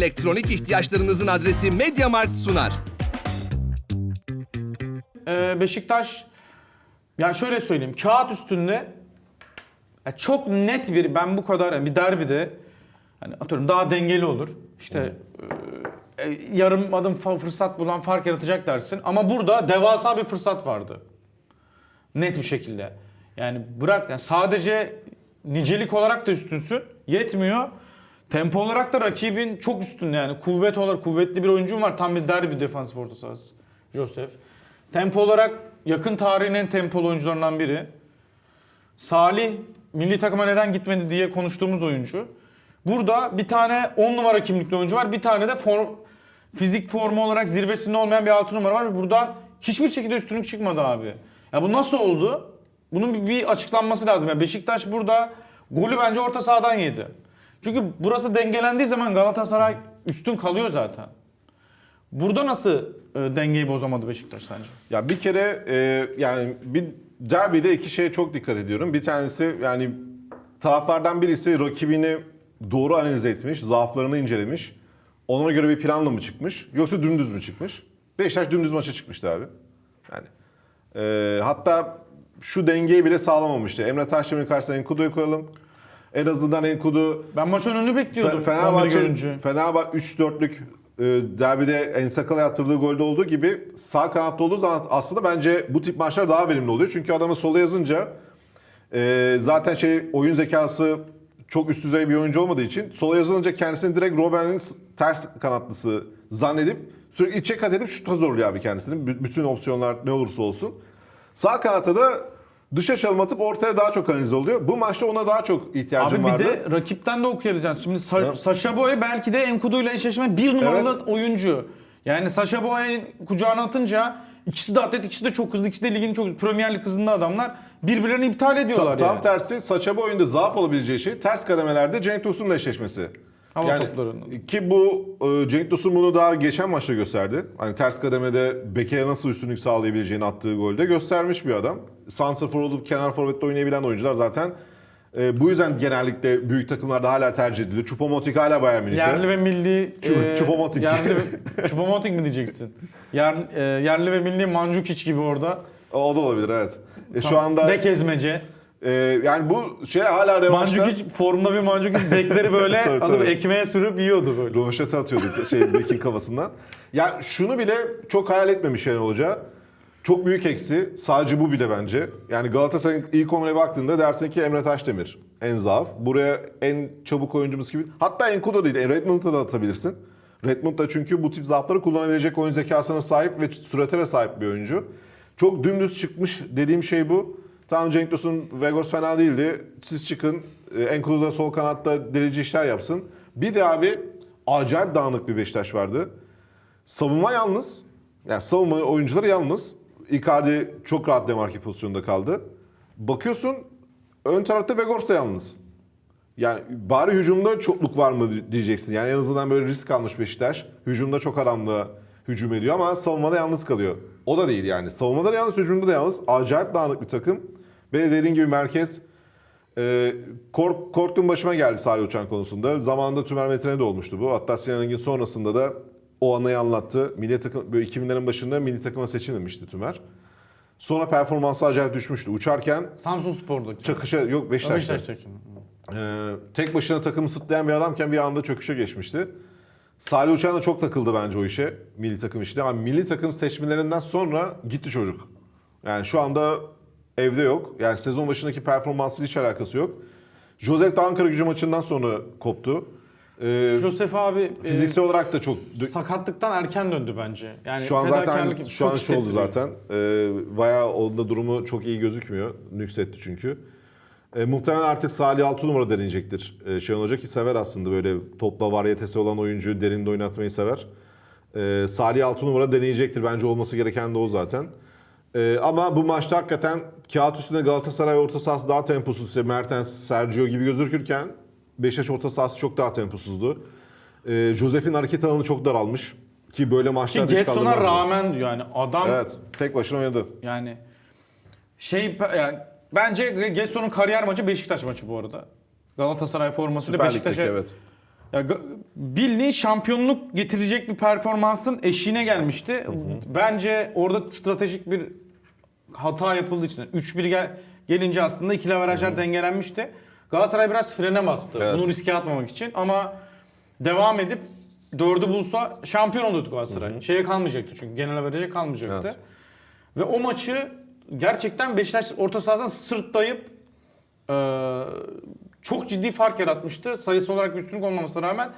elektronik ihtiyaçlarınızın adresi MediaMarkt sunar. Ee, Beşiktaş yani şöyle söyleyeyim kağıt üstünde ya çok net bir ben bu kadar yani bir derbide hani atıyorum daha dengeli olur. İşte e, e, yarım adım fırsat bulan fark yaratacak dersin ama burada devasa bir fırsat vardı. Net bir şekilde. Yani bırak yani sadece nicelik olarak da üstünsün. Yetmiyor. Tempo olarak da rakibin çok üstünde yani. Kuvvet olarak kuvvetli bir oyuncum var. Tam bir derbi defansif orta sahası. Josef. Tempo olarak yakın tarihin en tempolu oyuncularından biri. Salih milli takıma neden gitmedi diye konuştuğumuz oyuncu. Burada bir tane 10 numara kimlikli oyuncu var. Bir tane de form, fizik formu olarak zirvesinde olmayan bir 6 numara var. Buradan hiçbir şekilde üstünlük çıkmadı abi. Ya bu nasıl oldu? Bunun bir açıklanması lazım. Yani Beşiktaş burada golü bence orta sahadan yedi. Çünkü burası dengelendiği zaman Galatasaray üstün kalıyor zaten. Burada nasıl e, dengeyi bozamadı Beşiktaş sence? Ya bir kere e, yani bir derbide iki şeye çok dikkat ediyorum. Bir tanesi yani taraflardan birisi rakibini doğru analiz etmiş, zaaflarını incelemiş. Ona göre bir planla mı çıkmış yoksa dümdüz mü çıkmış? Beşiktaş dümdüz maça çıkmıştı abi. Yani e, hatta şu dengeyi bile sağlamamıştı. Emre Taşdemir'in karşısına Enkudu'yu koyalım. En azından Enkudu Ben maç önünü bekliyordum. Fe- Fenerbahçe Fenerbahçe görünce. Fenerbahçe 3-4'lük e, derbide Ensakal'a attırdığı golde olduğu gibi sağ kanatta olduğu zaman aslında bence bu tip maçlar daha verimli oluyor. Çünkü adamı sola yazınca e, zaten şey oyun zekası çok üst düzey bir oyuncu olmadığı için sola yazılınca kendisini direkt Robben'in ters kanatlısı zannedip sürekli içe kat edip şuta zorluyor abi kendisini. B- bütün opsiyonlar ne olursa olsun. Sağ kanatta da dışa çalım atıp ortaya daha çok analiz oluyor. Bu maçta ona daha çok ihtiyacım Abi bir vardı. de rakipten de okuyabileceğiz. Şimdi Sa- Evet. Sasha Boy belki de Enkudu ile eşleşme bir numaralı Evet. oyuncu. Yani Sasha Boy'un kucağına atınca ikisi de atlet, ikisi de çok hızlı, ikisi de ligin çok Premier Lig hızında adamlar birbirlerini iptal ediyorlar Tam yani. tersi saça bu oyunda zaaf olabileceği şey ters kademelerde Cenk Tosun'la eşleşmesi. Hava toplarının. Ki bu e, Cenk Tosun bunu daha geçen maçta gösterdi. Hani ters kademede Beke'ye nasıl üstünlük sağlayabileceğini attığı golde göstermiş bir adam. Santrafor olup kenar forvette oynayabilen oyuncular zaten e, bu yüzden genellikle büyük takımlarda hala tercih ediliyor. Choupo-Moting hala Bayern Münih'te. Yerli ve milli... Çup- e, Çupomoting. Yerli ve, Çupomoting mi diyeceksin? Yer, e, yerli ve milli Mandzukic gibi orada. O da olabilir evet. E, şu anda Bek ezmece. e, yani bu şey hala revanşta. Mandzukic formda bir Mandzukic bekleri böyle Tabii, alıp tabii. ekmeğe sürüp yiyordu böyle. Röveşata atıyorduk şey Bekin kafasından. Ya şunu bile çok hayal etmemiş Şenol Hoca. Çok büyük eksi. Sadece bu bile bence. Yani Galatasaray'ın ilk 11'e baktığında dersin ki Emre Taşdemir en zaaf. Buraya en çabuk oyuncumuz gibi. Hatta Enkudu değil. Redmond'a da atabilirsin. Redmond da çünkü bu tip zaafları kullanabilecek oyun zekasına sahip ve sürate de sahip bir oyuncu. Çok dümdüz çıkmış dediğim şey bu. Tamam Cenk Tosun, Vegors fena değildi. Siz çıkın. E, Enkudu da sol kanatta delici işler yapsın. Bir de abi acayip dağınık bir Beşiktaş vardı. Savunma yalnız. Yani savunma oyuncuları yalnız. Icardi çok rahat demarke pozisyonunda kaldı. Bakıyorsun ön tarafta Vegors da yalnız. Yani bari hücumda çokluk var mı diyeceksin. Yani en azından böyle risk almış Beşiktaş. Hücumda çok adamla hücum ediyor ama savunmada yalnız kalıyor. O da değil yani. Savunmada da yalnız, hücumda da yalnız. Acayip dağınık bir takım. Ve dediğin gibi merkez e, kork, korktuğum başıma geldi Salih Uçan konusunda. Zamanında Tümer Metin'e de olmuştu bu. Hatta Sinan Engin sonrasında da o anayı anlattı. Milli takım böyle 2000'lerin başında milli takıma seçilmemişti Tümer. Sonra performansı acayip düşmüştü. Uçarken Samsun Spor'daki. çakışa yok Beşiktaş'ta. Beşiktaş'taki. Ee, tek başına takımı sırtlayan bir adamken bir anda çöküşe geçmişti. Salih Uçan da çok takıldı bence o işe. Milli takım işine. Ama milli takım seçmelerinden sonra gitti çocuk. Yani şu anda evde yok. Yani sezon başındaki performansıyla hiç alakası yok. Joseph de Ankara gücü maçından sonra koptu. Ee, Josef abi e, fiziksel olarak da çok... sakatlıktan erken döndü bence. Yani Şu an zaten şu an çok şey oldu zaten. Ee, bayağı onda durumu çok iyi gözükmüyor. Nüksetti çünkü. Ee, muhtemelen artık Salih 6 numara deneyecektir. Ee, Şenol Hoca ki sever aslında böyle topla varyetesi olan oyuncuyu derinde oynatmayı sever. Ee, Salih 6 numara deneyecektir. Bence olması gereken de o zaten. Ee, ama bu maçta hakikaten kağıt üstünde Galatasaray orta sahası daha temposuz. İşte Mertens, Sergio gibi gözükürken Beşiktaş orta sahası çok daha temposuzdu. Ee, Josef'in hareket alanı çok daralmış. Ki böyle Ki maçlarda hiç Getson'a rağmen yani adam Evet, tek başına oynadı. yani şey yani bence Getson'un kariyer maçı Beşiktaş maçı bu arada. Galatasaray formasıyla Süper Lig'deki Beşiktaş'a evet. Ya, ga- bildiğin şampiyonluk getirecek bir performansın eşiğine gelmişti. Bence orada stratejik bir hata yapıldığı için 3-1 gel, gelince aslında ikili averajlar dengelenmişti. Galatasaray biraz frene bastı. Evet. Bunu riske atmamak için ama devam edip dördü bulsa şampiyon olurdu Galatasaray. Şeye kalmayacaktı çünkü genel averaja kalmayacaktı. Evet. Ve o maçı gerçekten Beşiktaş orta sahadan sırtlayıp eee, çok ciddi fark yaratmıştı. Sayısı olarak üstünlük olmamasına rağmen.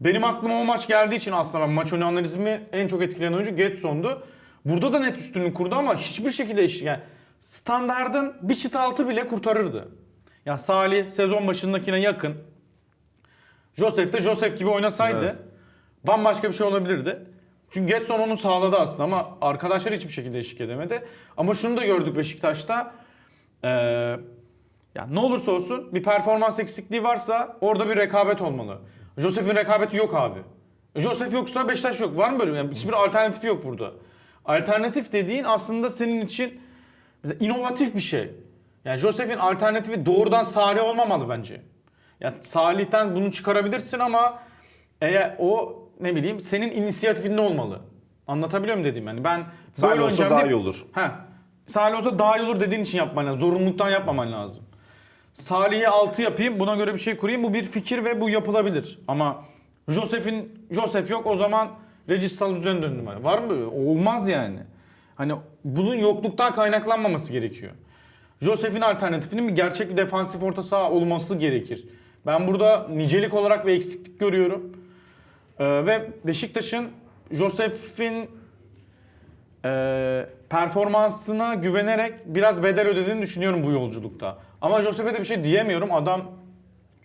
Benim aklıma o maç geldiği için aslında ben maç önü analizimi en çok etkileyen oyuncu Getson'du. Burada da net üstünlük kurdu ama hiçbir şekilde. Yani standardın bir çıt altı bile kurtarırdı. Ya Salih sezon başındakine yakın. Joseph de Joseph gibi oynasaydı Evet. bambaşka bir şey olabilirdi. Çünkü Getson onu sağladı aslında ama arkadaşlar hiçbir şekilde eşlik edemedi. Ama şunu da gördük Beşiktaş'ta. Ee, ya ne olursa olsun bir performans eksikliği varsa orada bir rekabet olmalı. Joseph'in rekabeti yok abi. Joseph yoksa Beşiktaş yok. Var mı böyle? Yani hiçbir alternatifi yok burada. Alternatif dediğin aslında senin için inovatif bir şey. Yani Joseph'in alternatifi doğrudan Salih olmamalı bence. Ya Salih'ten bunu çıkarabilirsin ama eğer o ne bileyim senin inisiyatifinde olmalı. Anlatabiliyor muyum dediğim yani ben Salih olsa oynayacağım daha iyi olur. Heh. Salih olsa daha iyi olur dediğin için yapman lazım. Zorunluluktan yapmaman lazım. Salih'i 6 yapayım buna göre bir şey kurayım. Bu bir fikir ve bu yapılabilir. Ama Joseph'in Joseph yok o zaman Registal düzeni döndüm. Var mı böyle? Olmaz yani. Hani bunun yokluktan kaynaklanmaması gerekiyor. Joseph'in alternatifinin bir gerçek bir defansif orta saha olması gerekir. Ben burada nicelik olarak bir eksiklik görüyorum. Ee, ve Beşiktaş'ın Joseph'in e, performansına güvenerek biraz bedel ödediğini düşünüyorum bu yolculukta. Ama Joseph'e de bir şey diyemiyorum. Adam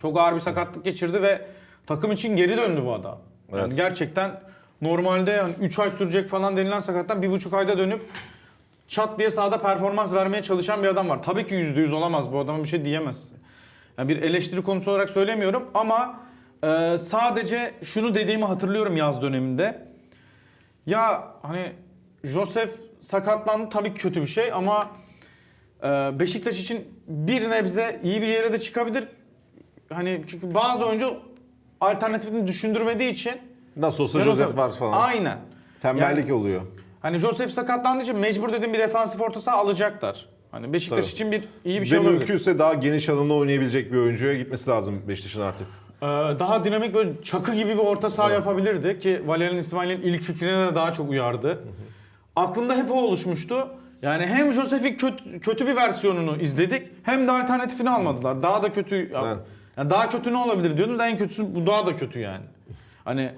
çok ağır bir sakatlık geçirdi ve takım için geri döndü bu adam. Yani Evet. gerçekten normalde yani 3 ay sürecek falan denilen sakattan 1,5 ayda dönüp çat diye sahada performans vermeye çalışan bir adam var. Tabii ki %100 olamaz bu adama bir şey diyemezsin. Yani bir eleştiri konusu olarak söylemiyorum ama e, sadece şunu dediğimi hatırlıyorum yaz döneminde. Ya hani Joseph sakatlandı tabii ki kötü bir şey ama e, Beşiktaş için bir nebze iyi bir yere de çıkabilir. Hani çünkü bazı oyuncu alternatifini düşündürmediği için Nasıl olsa Joseph var falan. Aynen. Tembellik oluyor. Hani Joseph sakatlandığı için mecbur dedim bir defansif orta saha alacaklar. Hani Beşiktaş Tabii. için bir iyi bir Ve şey olabilir. mümkünse daha geniş alanda oynayabilecek bir oyuncuya gitmesi lazım Beşiktaş'ın artık. Ee, daha dinamik böyle çakı gibi bir orta saha yapabilirdi ki Valerian İsmail'in ilk fikrine de daha çok uyardı. Aklımda hep o oluşmuştu. Yani hem Joseph'in kötü, kötü bir versiyonunu izledik hem de alternatifini almadılar. Daha da kötü Evet. yani daha kötü ne olabilir diyordum da en kötüsü bu daha da kötü yani. Hani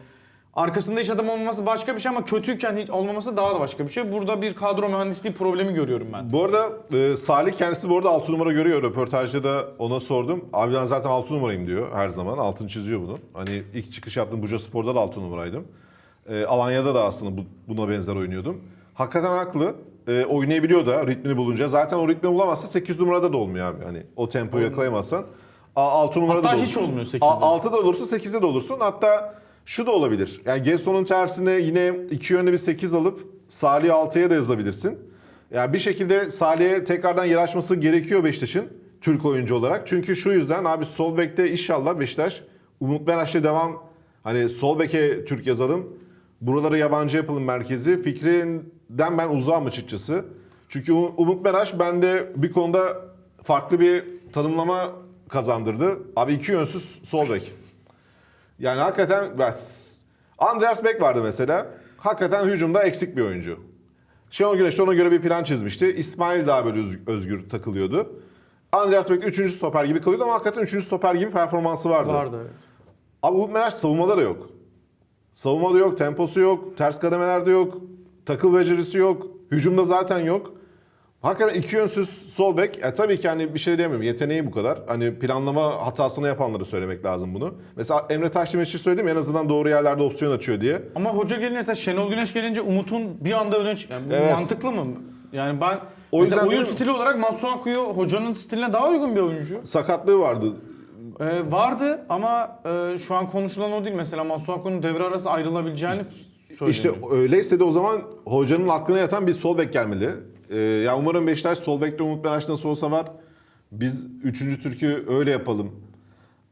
arkasında iş adam olmaması başka bir şey ama kötüyken hiç olmaması daha da başka bir şey. Burada bir kadro mühendisliği problemi görüyorum ben. Bu arada e, Salih kendisi bu arada 6 numara görüyor. Röportajda da ona sordum. Abi ben zaten 6 numarayım diyor her zaman. Altını çiziyor bunu. Hani ilk çıkış yaptığım Buca Spor'da da 6 numaraydım. E, Alanya'da da aslında bu, buna benzer oynuyordum. Hakikaten haklı. E, oynayabiliyor da ritmini bulunca. Zaten o ritmi bulamazsa 8 numarada da olmuyor abi. Hani o tempoyu yakalayamazsan. 6 numarada Hatta da hiç olursun. olmuyor 8'de. 6'da da olursun 8'de de olursun. Hatta şu da olabilir. Yani Gelson'un tersine yine iki yönlü bir 8 alıp Salih'i 6'ya da yazabilirsin. Yani bir şekilde Salih'e tekrardan yer açması gerekiyor Beşiktaş'ın Türk oyuncu olarak. Çünkü şu yüzden abi sol bekte inşallah Beşiktaş Umut Meraş'la devam hani sol beke Türk yazalım. Buraları yabancı yapalım merkezi. Fikrinden ben uzağım açıkçası. Çünkü Um- Umut Meraş bende bir konuda farklı bir tanımlama kazandırdı. Abi iki yönsüz sol bek. Yani hakikaten ben- Andreas Beck vardı mesela. Hakikaten hücumda eksik bir oyuncu. Şenol Güneş de ona göre bir plan çizmişti. İsmail daha böyle öz- özgür takılıyordu. Andreas Beck de 3. stoper gibi kalıyordu ama hakikaten 3. stoper gibi performansı vardı. Vardı evet. Abi Umut Meraş savunmada da yok. Savunmada yok, temposu yok, ters kademelerde yok, takıl becerisi yok, hücumda zaten yok. Hakikaten iki yönsüz sol bek. E, tabii ki hani bir şey diyemiyorum. Yeteneği bu kadar. Hani planlama hatasını yapanları söylemek lazım bunu. Mesela Emre Taşdemir için söyledim ya, en azından doğru yerlerde opsiyon açıyor diye. Ama hoca gelince mesela Şenol Güneş gelince Umut'un bir anda öne çıkıyor. Yani bu Evet. mantıklı mı? Yani ben O yüzden oyun diyorum- stili olarak Masuaku'yu hocanın stiline daha uygun bir oyuncu. Sakatlığı vardı. Ee, vardı ama e, şu an konuşulan o değil. Mesela Masuaku'nun devre arası ayrılabileceğini söyleniyor. İşte öyleyse de o zaman hocanın aklına yatan bir sol bek gelmeli. Ee, ya umarım Beşiktaş sol bekte Umut Meraş nasıl olsa var. Biz 3. Türk'ü öyle yapalım.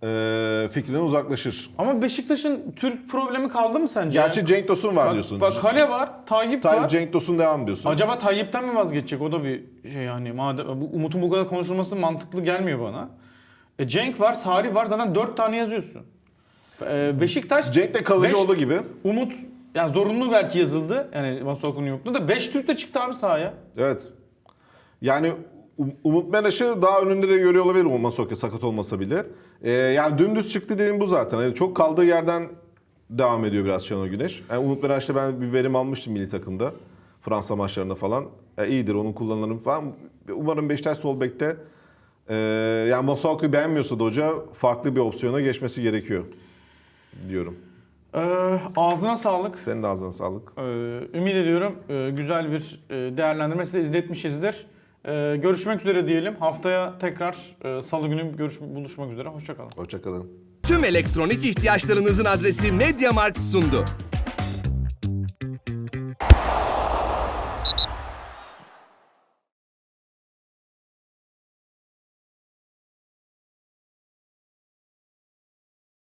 e, fikrinden uzaklaşır. Ama Beşiktaş'ın Türk problemi kaldı mı sence? Gerçi Cenk Tosun var bak, diyorsun. bak Kale var, Tayyip Tayyip var. Cenk Tosun devam diyorsun. Acaba Tayyip'ten mi vazgeçecek? O da bir şey yani. Madem bu Umut'un bu kadar konuşulması mantıklı gelmiyor bana. E, Cenk var, Sari var. Zaten 4 tane yazıyorsun. E, Beşiktaş Cenk de kalıcı beş- olduğu gibi. Umut yani zorunlu belki yazıldı. Yani Masuaku'nun yokluğunda da 5 Türk de çıktı abi sahaya. Evet. Yani Um- Umut Meraş'ı daha önünde de görüyor olabilir o Masoke sakat olmasa bile. Ee, yani dümdüz çıktı dediğim bu zaten. Yani çok kaldığı yerden devam ediyor biraz Şenol Güneş. Yani Umut Meraş'ta ben bir verim almıştım milli takımda. Fransa maçlarında falan. E, iyidir onun kullanılır falan. Umarım Beşiktaş sol bekte e, yani Masuaku'yu beğenmiyorsa da hoca farklı bir opsiyona geçmesi gerekiyor diyorum. E, ağzına sağlık. Senin de ağzına sağlık. Ee, ümit ediyorum e, güzel bir e, değerlendirme size izletmişizdir. Ee, görüşmek üzere diyelim. Haftaya tekrar e, salı günü görüş buluşmak üzere. Hoşçakalın. Hoşçakalın. Tüm elektronik ihtiyaçlarınızın adresi MediaMarkt sundu.